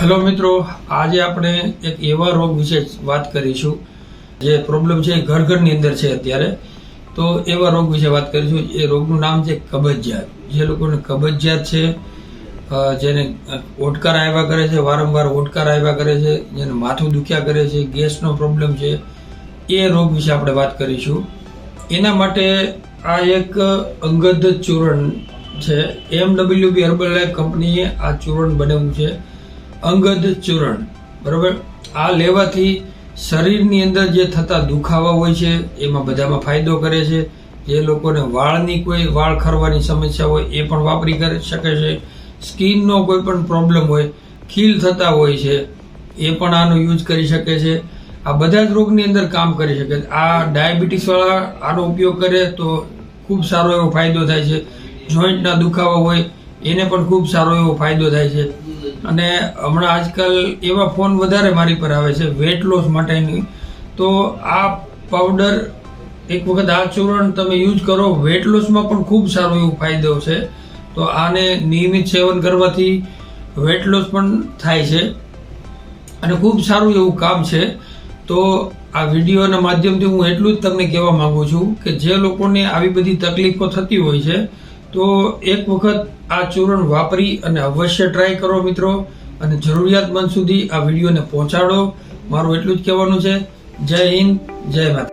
Hello મિત્રો, આજે આપણે એક એવા રોગ વિશે વાત કરીશું, જે પ્રોબ્લેમ છે ઘર ઘરની અંદર છે અત્યારે. તો એવા રોગ વિશે વાત કરીશું, એ રોગનું નામ છે કબજિયાત. જે લોકોને કબજિયાત છે જેને ઓટકાર આવ્યા કરે છે, વારંવાર ઓટકાર આવ્યા કરે છે, જેને માથું દુખ્યા કરે છે, ગેસનો પ્રોબ્લેમ છે, એ રોગ વિશે આપણે વાત કરીશું. એના માટે આ એક અંગદ ચૂર્ણ છે. એમ ડબલ્યુ બી હર્બલ કંપનીએ આ ચૂર્ણ બનાવ્યું છે. અંગદ ચૂર્ણ. બરાબર? આ લેવાથી શરીરની અંદર જે થતા દુખાવા હોય છે, એમાં બધામાં ફાયદો કરે છે. જે લોકોને વાળની કોઈ વાળ ખરવાની સમસ્યા હોય, એ પણ વાપરી કરી, શકે છે. સ્કિનનો કોઈ પણ પ્રોબ્લેમ હોય, ખીલ થતા હોય છે, એ પણ આનો યુઝ કરી શકે છે. આ બધા જ રોગની અંદર કામ કરી શકે આ ડાયાબિટીસવાળા આનો ઉપયોગ કરે તો ખૂબ સારો એવો ફાયદો થાય છે. જોઈન્ટના દુખાવા હોય, એને પણ ખૂબ સારો એવો ફાયદો થાય છે. અને હમણાં આજકાલ એવા ફોન વધારે મારી પર આવે છે વેટ લોસ માટેની. તો આ પાવડર એક વખત આ ચૂર્ણ તમે યુઝ કરો વેટ લોસમાં પણ ખૂબ સારો એવો ફાયદો છે. તો આને નિયમિત સેવન કરવાથી વેટ લોસ પણ થાય છે. અને ખૂબ સારું એવું કામ છે. તો આ વિડીયોના માધ્યમથી હું એટલું જ તમને કહેવા માગું છું કે જે લોકોને આવી બધી તકલીફો થતી હોય છે તો એક વખત આ ચૂર્ણ વાપરી અને અવશ્ય ટ્રાય કરો મિત્રો. અને જરૂરિયાતમંદ સુધી આ વિડીયોને પહોંચાડો. મારું એટલું જ કહેવાનું છે. જય હિન્દ, જય માતા